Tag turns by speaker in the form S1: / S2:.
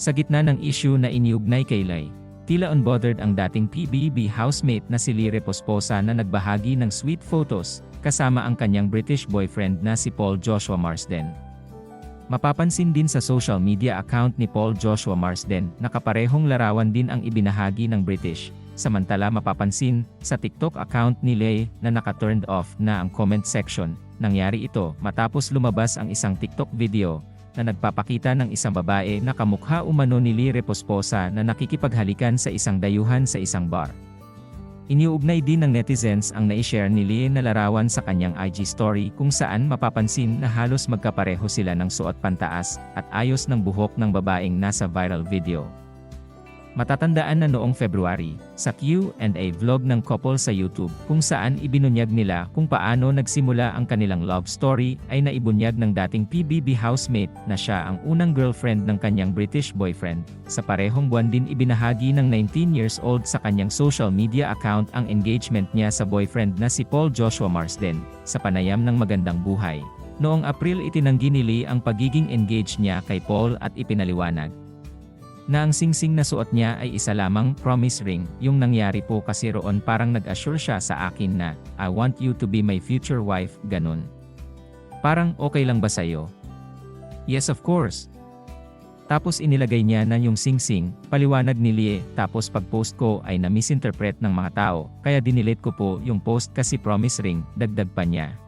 S1: Sa gitna ng issue na iniugnay kay Lai, tila unbothered ang dating PBB housemate na si Lire Posposa na nagbahagi ng sweet photos, kasama ang kanyang British boyfriend na si Paul Joshua Marsden. Mapapansin din sa social media account ni Paul Joshua Marsden na kaparehong larawan din ang ibinahagi ng British, samantala mapapansin sa TikTok account ni Lay na naka-turned off na ang comment section. Nangyari ito matapos lumabas ang isang TikTok video na nagpapakita ng isang babae na kamukha umano ni Lire Posposa na nakikipaghalikan sa isang dayuhan sa isang bar. Iniuugnay din ng netizens ang naishare ni Lee na larawan sa kanyang IG story kung saan mapapansin na halos magkapareho sila ng suot pantaas at ayos ng buhok ng babaeng nasa viral video. Matatandaan na noong February, sa Q&A vlog ng couple sa YouTube kung saan ibinunyag nila kung paano nagsimula ang kanilang love story ay naibunyag ng dating PBB housemate na siya ang unang girlfriend ng kanyang British boyfriend. Sa parehong buwan din ibinahagi ng 19 years old sa kanyang social media account ang engagement niya sa boyfriend na si Paul Joshua Marsden, sa panayam ng magandang buhay. Noong April itinanggi ni Lee ang pagiging engaged niya kay Paul at ipinaliwanag na ang singsing na suot niya ay isa lamang promise ring, yung nangyari po kasi roon parang nag-assure siya sa akin na, I want you to be my future wife, ganun. Parang okay lang ba sa'yo? Yes of course. Tapos inilagay niya na yung singsing, paliwanag ni Lie, tapos pag-post ko ay na-misinterpret ng mga tao, kaya dinilit ko po yung post kasi promise ring, dagdag pa niya.